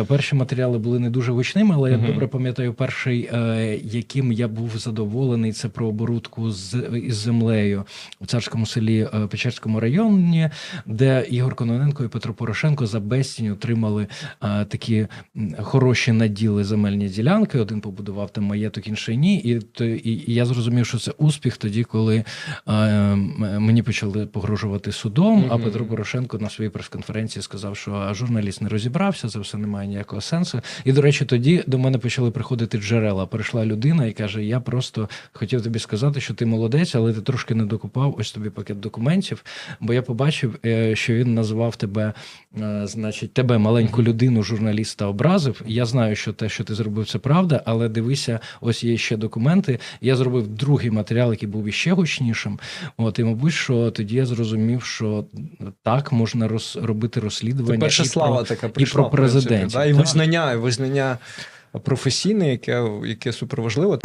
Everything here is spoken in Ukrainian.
Е, Перші матеріали були не дуже гучними, але я Мгм. добре пам'ятаю перший, е, яким я був задоволений. Це про оборудку з із землею у царському селі е, Печерському районі, де Ігор Кононенко і Петро Порошенко за безцінь отримали такі хороші наділи земельні ділянки. Один побудував там маєток, інший ні. І, то- і, і я зрозумів, що це успіх тоді, коли мені почали погрожувати судом. А Петро Порошенко на своїй прес-конференції сказав, що журналіст не розібрався, це все не має ніякого сенсу. І до речі, тоді до мене почали приходити джерела. Прийшла людина і каже: Я просто хотів тобі сказати, що ти молодець, але ти трошки не докупав. Ось тобі пакет документів. Бо я побачив, е, що він назвав тебе, значить, тебе маленьку людину, журналіста образив. Я знаю, що те, що ти зробив, це правда, але дивися, ось є ще документи. Я зробив другий матеріал, який був іще гучнішим. От і мабуть, що тоді я зрозумів, що так можна роз, робити розслідування. Це перша і слава про, така і про в принципі, да, І Так. визнання, і визнання професійне, яке, яке суперважливо.